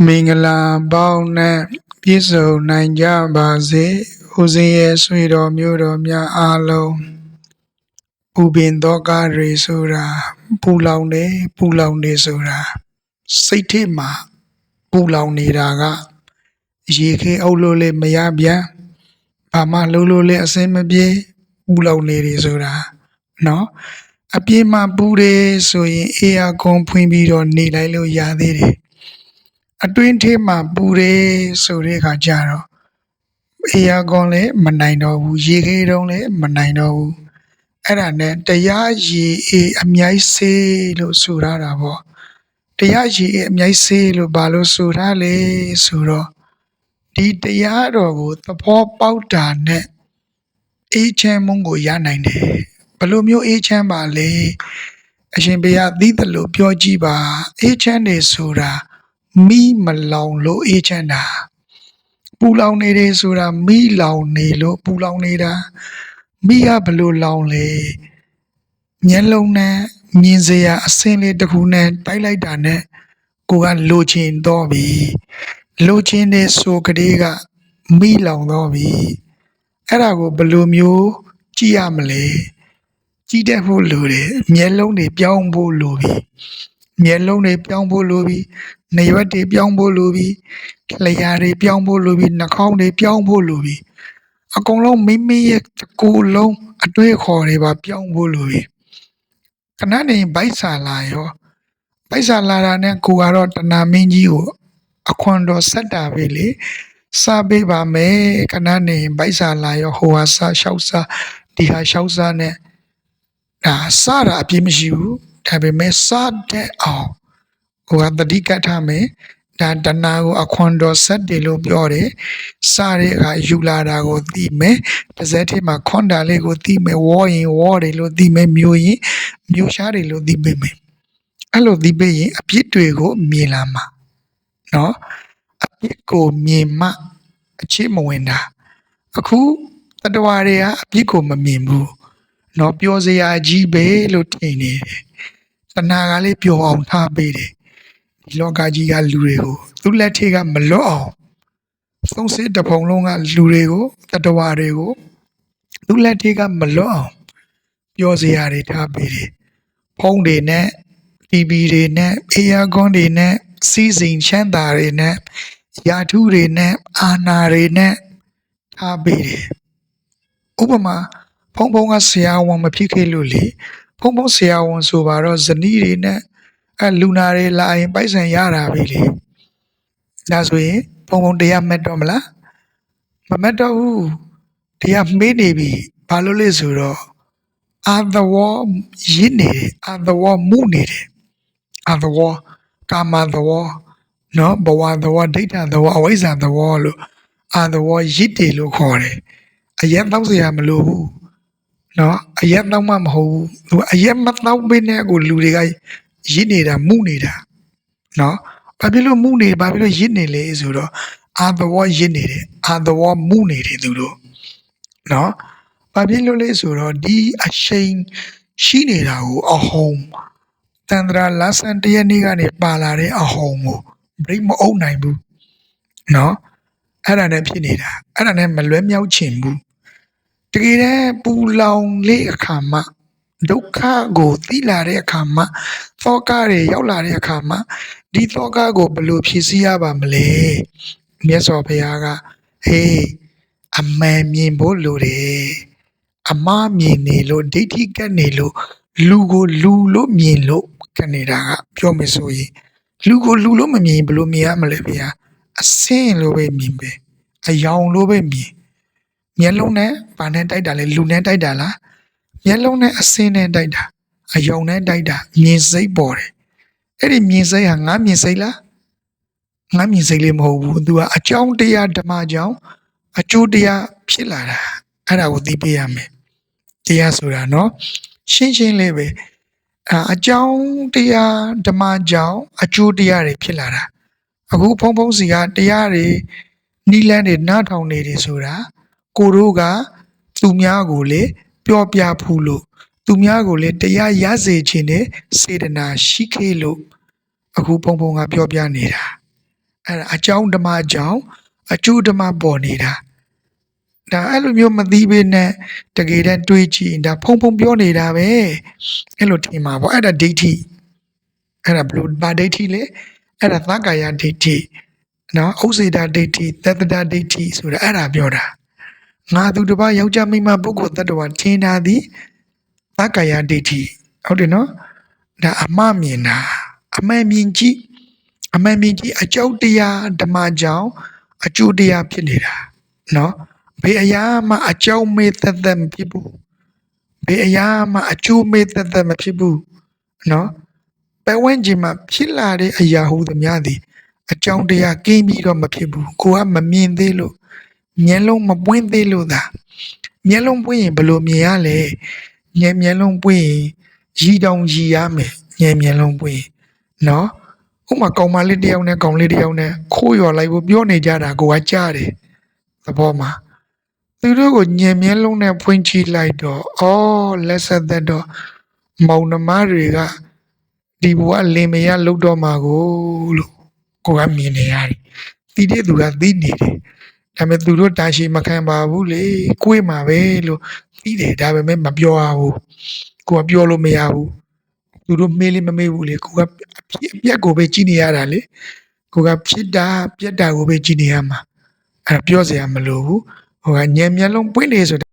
မင်္ဂလာပေါင်းနဲ့ပြည့်စုံနိုင်ကြပါစေဦးဇင်းရဲ့ဆွေတော်မျိုးတော်များအားလုံးပူပင်သောကတွေဆိုတာပူလောင်နေပူလောင်နေဆိုတာစိတ်ထဲမှာပူလောင်နေတာကရေခဲအုပ်လို့လည်းမရပြန်ဘာမှလုံးလို့လည်းအစင်မပြေပူလောင်နေတယ်ဆိုတာနော်အပြေးမှာပူတယ်ဆိုရင်အေးအကွန်ဖွင့်ပြီးတော့နေလိုက်လို့ရသေးတယ် အတွင်းထဲမှာပူတယ်ဆိုတဲ့အခါကျတော့အေယာကွန်လည်းမနိုင်တော့ဘူးရေခဲတုံးလည်းမနိုင်တော့ဘူးအဲ့ဒါနဲ့တရားရည်အေးအမြိုက်စေးလို့ဆိုရတာပေါ့တရားရည်အေးအမြိုက်စေးလို့ဘာလို့ဆိုရလဲဆိုတော့ဒီတရားတော်ကိုသဘောပေါက်တာနဲ့အေးချမ်းမုန်းကိုရနိုင်တယ်ဘယ်လိုမျိုးအေးချမ်းပါလဲအရှင်ဘုရားသိသလိုပြောကြည့်ပါအေးချမ်းနေဆိုတာ မိမလောင်လို့အေးချမ်းတာပူလောင်နေတယ်ဆိုတာမိလောင်နေလို့ပူလောင်နေတာမိကဘလို့လောင်လေမျက်လုံးနဲ့မြင်စရာအစင်းလေးတစ်ခုနဲ့တိုက်လိုက်တာနဲ့ကိုကလိုချင်တော့ပြီလိုချင်တဲ့ဆိုကလေးကမိလောင်တော့ပြီအဲ့ဒါကိုဘလို့မျိုးကြည့်ရမလဲကြည့်တတ်ဖို့လိုတယ်မျက်လုံးတွေပြောင်းဖို့လိုပြီ မျက်လုံးတွေပြောင်းဖို့လိုပြီနေရွက်တွေပြောင်းဖို့လိုပြီလျှာတွေပြောင်းဖို့လိုပြီနှာခေါင်းတွေပြောင်းဖို့လိုပြီအကုန်လုံးမိမိရဲ့တစ်ကိုယ်လုံးအတွေ့အခေါ်တွေပါပြောင်းဖို့လိုပြီခဏနေဗိုက်ဆာလာရောဗိုက်ဆာလာတာနဲ့ကိုကတော့တဏမင်းကြီးကိုအခွန်တော်ဆက်တာပဲလေစပေးပါမယ်ခဏနေဗိုက်ဆာလာရောဟိုဟာဆာလျှောက်စားဒီဟာလျှောက်စားနဲ့ဒါစတာအပြည့်မရှိဘူး ဒါပေမဲ့စတဲ့အောင်ဟိုကတတိကတ်ထားမယ်ဒါတဏှာကိုအခွန်တော်ဆက်တယ်လို့ပြောတယ်စတဲ့အခါယူလာတာကိုသိမယ်ပါဇက်ထဲမှာခွန်တာလေးကိုသိမယ်ဝေါ်ရင်ဝေါ်တယ်လို့သိမယ်မျိုးရင်မျိုးရှားတယ်လို့သိပေးမယ်အဲ့လိုသိပေးရင်အပြစ်တွေကိုမြင်လာမှာနော်အပြစ်ကိုမြင်မှအချစ်မဝင်တာအခုတတဝါတွေကအပြစ်ကိုမမြင်ဘူးနော်ပြောစရာကြီးပဲလို့ထင်နေတယ် တဏှာကလေးပျော်အောင်ထားပေးတယ်ဒီလောကကြီးကလူတွေကိုသူ့လက်ထက်ကမလွတ်အောင်သုံးစစ်တစ်ပုံလုံးကလူတွေကိုတတဝါတွေကိုသူ့လက်ထက်ကမလွတ်အောင်ပြောစရာတွေထားပေးတယ်ဖုန်းတွေနဲ့ TV တွေနဲ့အေယာကွန်တွေနဲ့စီးစိမ်ချမ်းသာတွေနဲ့ယာထုတွေနဲ့အာနာတွေနဲ့ထားပေးတယ်ဥပမာဖုန်းဖုန်းကဆရာဝန်မဖြစ်ခဲ့လို့လေ ဖုန်းဖုန်းဆရာဝန်ဆိုပါတော့ဇနီးတွေနဲ့အဲလူနာတွေလာရင်ပိုက်ဆံရတာပဲလေဒါဆိုရင်ပုံပုံတရားမက်တော့မလားမမက်တော့ဘူးတရားမေးနေပြီဘာလို့လဲဆိုတော့အာသဝရင်းနေတယ်အာသဝမှုနေတယ်အာသဝကာမသဝနော်ဘဝသဝဒိဋ္ဌသဝအဝိဇ္ဇာသဝလို့အာသဝရစ်တယ်လို့ခေါ်တယ်အရက်တော့စရာမလိုဘူး နော်အရက်တော့မှမဟုတ်ဘူးသူအရက်မတော့ဘဲနဲ့ကိုလူတွေကရစ်နေတာမှုနေတာနော်ဘာဖြစ်လို့မှုနေဘာဖြစ်လို့ရစ်နေလဲဆိုတော့အာသဝရစ်နေတယ်အာသဝမှုနေတယ်သူတို့နော်ဘာဖြစ်လို့လဲဆိုတော့ဒီအရှိန်ရှိနေတာကိုအဟုံတန္တရာလဆန်တရနေ့ကနေပါလာတဲ့အဟုံကိုဘရိတ်မအုပ်နိုင်ဘူးနော်အဲ့ဒါနဲ့ဖြစ်နေတာအဲ့ဒါနဲ့မလွဲမြောက်ချင်ဘူး တကယ်တမ်းပူလောင်လေးအခါမှာဒုက္ခကိုသိလာတဲ့အခါမှာသောကတွေရောက်လာတဲ့အခါမှာဒီသောကကိုဘယ်လိုဖြည့်ဆည်းရပါမလဲမြတ်စွာဘုရားကဟေးအမှန်မြင်ဖို့လိုတယ်အမှားမြင်နေလို့ဒိဋ္ဌိကပ်နေလို့လူကိုလူလို့မြင်လို့ကနေတာကပြောမယ်ဆိုရင်လူကိုလူလို့မမြင်ရင်ဘယ်လိုမြင်ရမလဲဗျာအစင်းလို့ပဲမြင်ပဲအယောင်လို့ပဲမြင် မျက်လုံးနဲ့ဗာနဲ့တိုက်တာလေလူနဲ့တိုက်တာလား မျက်လုံးနဲ့အစင်းနဲ့တိုက်တာအယုံနဲ့တိုက်တာမြင်စိတ်ပေါ်တယ်အဲ့ဒီမြင်စိတ်ဟာငါမြင်စိတ်လားငါမြင်စိတ်လေးမဟုတ်ဘူးသူကအကြောင်းတရားဓမ္မကြောင့်အကျိုးတရားဖြစ်လာတာအဲ့ဒါကိုသိပေးရမယ်တရားဆိုတာเนาะရှင်းရှင်းလေးပဲအအကြောင်းတရားဓမ္မကြောင့်အကျိုးတရားတွေဖြစ်လာတာအခုဖုံဖုံစီကတရားတွေနီးလန်းတွေနားထောင်နေတယ်ဆိုတာ ကိုတို့ကသူများကိုလေပြောပြဖူးလို့သူများကိုလည်းတရားရစေခြင်းနဲ့စေတနာရှိခဲ့လို့အခုပုံပုံကပြောပြနေတာအဲ့ဒါအကြောင်းဓမ္မအကြောင်းအကျိုးဓမ္မပေါ်နေတာဒါအဲ့လိုမျိုးမသိဘဲနဲ့တကယ်တမ်းတွေးကြည့်ရင်ဒါဖုံဖုံပြောနေတာပဲအဲ့လိုထင်မှာပေါ့အဲ့ဒါဒိဋ္ဌိအဲ့ဒါဘလို့ဘာဒိဋ္ဌိလဲအဲ့ဒါသက္ကာယဒိဋ္ဌိနော်ဥစေတာဒိဋ္ဌိသတ္တတဒိဋ္ဌိဆိုတာအဲ့ဒါပြောတာ ငါသူတစ်ပါးယောက်ျားမိန်းမပုဂ္ဂိုလ်တ attva ထင်တာသည်သက္ကာယဒိဋ္ဌိဟုတ်တယ်နော်ဒါအမမြင်တာအမှန်မြင်ကြည့်အမှန်မြင်ကြည့်အကြောက်တရားဓမ္မကြောင့်အကျိုးတရားဖြစ်နေတာနော်ဘယ်အရာမှအကြောင်းမေးသက်သက်မဖြစ်ဘူးဘယ်အရာမှအကျိုးမေးသက်သက်မဖြစ်ဘူးနော်ပတ်ဝန်းကျင်မှာဖြစ်လာတဲ့အရာဟုသမျှသည်အကြောင်းတရားကင်းပြီးတော့မဖြစ်ဘူးကိုကမမြင်သေးလို့ မျက်လုံးမပွင့်သေးလို့သာမျက်လုံးပွင့်ရင်ဘယ်လိုမြင်ရလဲညမျက်လုံးပွင့်ရင်ရီတောင်ရီရမယ်ညမျက်လုံးပွင့်ရင်နော်ဥပမာကောင်မလေးတစ်ယောက်နဲ့ကောင်လေးတစ်ယောက်နဲ့ခိုးရွာလိုက်ဖို့ပြောနေကြတာကိုကကြားတယ်သဘောမှာသူတို့ကိုညင်မြဲလုံးနဲ့ဖွင့်ကြည့်လိုက်တော့အော်လက်ဆက်သက်တော့မောင်နှမတွေကဒီဘဝလင်မယားလုတ်တော့မှာကိုလို့ကိုကမြင်နေရတယ်။တီးတဲ့သူကသိနေတယ်။ ဒါပေမဲ့သူတို့တာရှိမခံပါဘူးလေ။ကိုယ်မှာပဲလို့သိတယ်ဒါပေမဲ့မပြောရဘူး။ကိုကပြောလို့မရဘူး။သူတို့မေးလေးမမေးဘူးလေ။ကိုကအဖြစ်အပျက်ကိုပဲကြည့်နေရတာလေ။ကိုကဖြစ်တာပြက်တာကိုပဲကြည့်နေရမှာ။အဲ့ဒါပြောစရာမလိုဘူး။ဟိုကညံမျက်လုံးပွင့်နေဆို